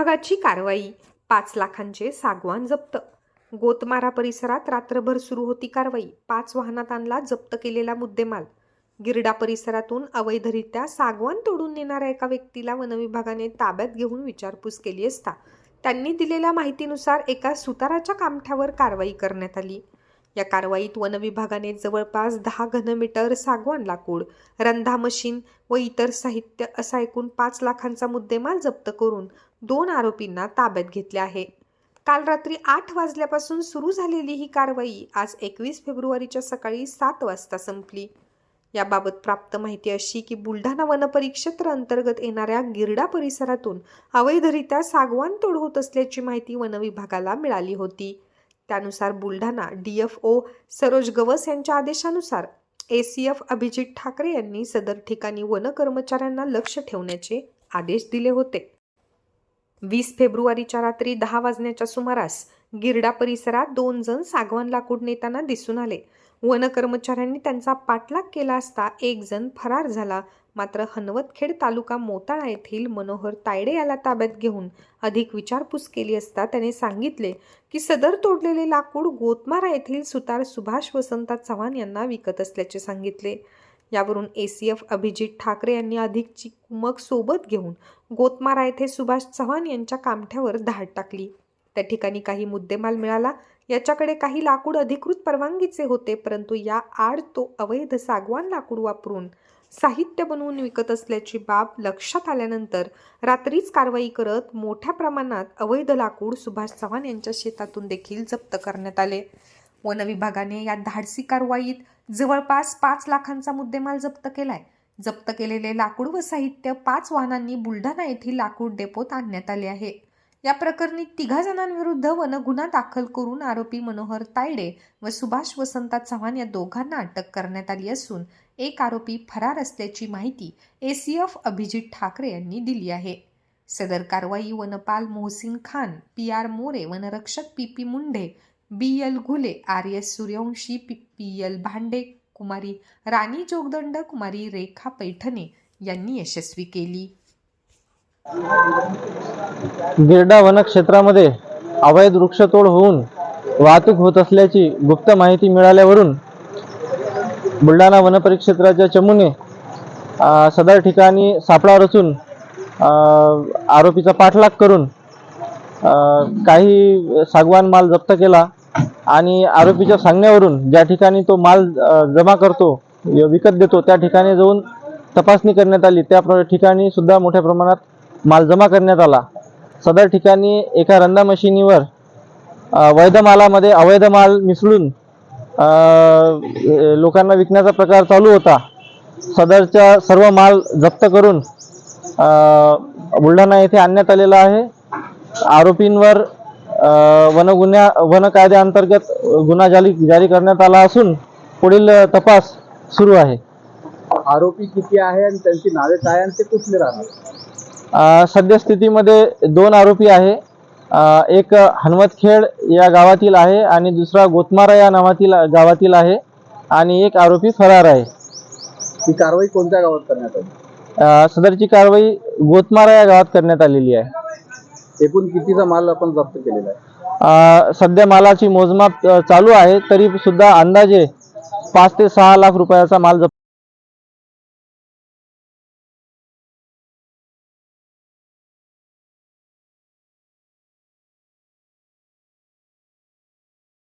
विभागाची कारवाई. पाच लाखांचे सागवान जप्त. गोतमारा परिसरात रात्रभर सुरू होती कारवाई. पाच वाहनात आणला जप्त केलेला मुद्देमाल. गिरडा परिसरातून अवैधरित्या सागवान तोडून नेणाऱ्या एका व्यक्तीला वनविभागाने ताब्यात घेऊन विचारपूस केली असता त्यांनी दिलेल्या माहितीनुसार एका सुताराच्या कामठ्यावर कारवाई करण्यात आली. या कारवाईत वनविभागाने जवळपास दहा घनमीटर सागवान लाकूड रंधा मशीन व इतर साहित्य असा एकूण पाच लाखांचा मुद्देमाल जप्त करून दोन आरोपींना ताब्यात घेतले आहे. काल रात्री आठ वाजल्यापासून सुरू झालेली ही कारवाई आज एकवीस फेब्रुवारीच्या सकाळी सात वाजता संपली. याबाबत प्राप्त माहिती अशी की बुलढाणा वनपरिक्षेत्र अंतर्गत येणाऱ्या गिरडा परिसरातून अवैधरित्या सागवान तोड होत असल्याची माहिती वनविभागाला मिळाली होती. त्यानुसार Buldhana D F O Saroj Gawas यांच्या आदेशानुसार A C F Abhijit Thakare यांनी सदर ठिकाणी वन कर्मचाऱ्यांना लक्ष ठेवण्याचे आदेश दिले होते. वीस फेब्रुवारीच्या रात्री दहा वाजण्याच्या सुमारास गिरडा परिसरात दोन जण सागवान लाकूड नेताना दिसून आले. वन कर्मचाऱ्यांनी त्यांचा पाठलाग केला असता एक जण फरार झाला. मात्र हनवतखेड तालुका मोताळा येथील मनोहर तायडे याला ताब्यात घेऊन अधिक विचारपूस केली असता त्याने सांगितले की सदर तोडलेले लाकूड गोतमारा येथील सुतार सुभाष वसंता चव्हाण यांना विकत असल्याचे सांगितले. यावरून A C F Abhijit Thakare यांनी अधिकची कुमक सोबत घेऊन गोतमारा येथे सुभाष चव्हाण यांच्या कामठ्यावर धाड टाकली. त्या ठिकाणी काही मुद्देमाल मिळाला. याच्याकडे काही लाकूड अधिकृत परवानगीचे होते परंतु या आड तो अवैध सागवान लाकूड वापरून साहित्य बनवून विकत असल्याची बाब लक्षात आल्यानंतर रात्रीच कारवाई करत मोठ्या प्रमाणात अवैध लाकूड सुभाष चव्हाण यांच्या शेतातून देखील जप्त करण्यात आले. वनविभागाने या धाडसी कारवाईत जवळपास पाच लाखांचा मुद्देमाल जप्त केलाय. जप्त केलेले लाकूड व साहित्य पाच वाहनांनी बुलढाणा येथील लाकूड डेपोत आणण्यात आले आहे. या प्रकरणी तिघा जणांविरुद्ध वनगुन्हा दाखल करून आरोपी मनोहर तायडे व सुभाष वसंता चव्हाण या दोघांना अटक करण्यात आली असून एक आरोपी फरार असल्याची माहिती एसीएफ अभिजित ठाकरे यांनी दिली आहे. सदर कारवाई वनपाल मोहसिन खान पी आर मोरे वनरक्षक P P Mundhe B L Ghule R S Suryawanshi P P L Bhande Kumari Rani Jogdand कुमारी रेखा पैठणे यांनी यशस्वी केली. गिरडा वन क्षेत्रामध्ये अवैध वृक्षतोड होऊन वाहतूक होत असल्याची गुप्त माहिती मिळाल्यावरून बुलढाणा वन परिक्षेत्राच्या चमूने सदर ठिकाणी सापळा रचून आरोपीचा पाठलाग करून काही सागवान माल जप्त केला. आणि आरोपीच्या सांगण्यावरून ज्या ठिकाणी तो माल जमा करतो विकत देतो त्या ठिकाणी जाऊन तपासणी करण्यात आली. त्या प्र- ठिकाणी सुद्धा मोठ्या प्रमाणात माल जमा करण्यात आला. सदर ठिकाणी एका रंदा मशिनीवर वैध मालामध्ये अवैध माल मिसळून लोकांना विकण्याचा प्रकार चालू होता. सदरचा सर्व माल जप्त करून बुलढाणा येथे आणण्यात आलेला आहे. आरोपींवर अ, वनगुन्ह्या वन कायद्याअंतर्गत गुन्हा जारी जारी करण्यात आला असून पुढील तपास सुरू आहे. आरोपी किती आहे आणि त्यांची नावे काय आणि ते कुठले राहणार? सद्यस्थितीमध्ये दोन आरोपी आहे. एक हनुमतखेड या गावातील आहे आणि दुसरा गोतमारा या नावातील गावातील आहे आणि एक आरोपी फरार आहे. ही कारवाई कोणत्या गावात करण्यात आली? सदरची कारवाई गोतमारा या गावात करण्यात आलेली आहे. एकूण कितीचा माल आपण जप्त केलेला आहे? सध्या मालाची मोजमाप चालू आहे तरी सुद्धा अंदाजे पाच ते सहा लाख रुपयाचा माल जप्त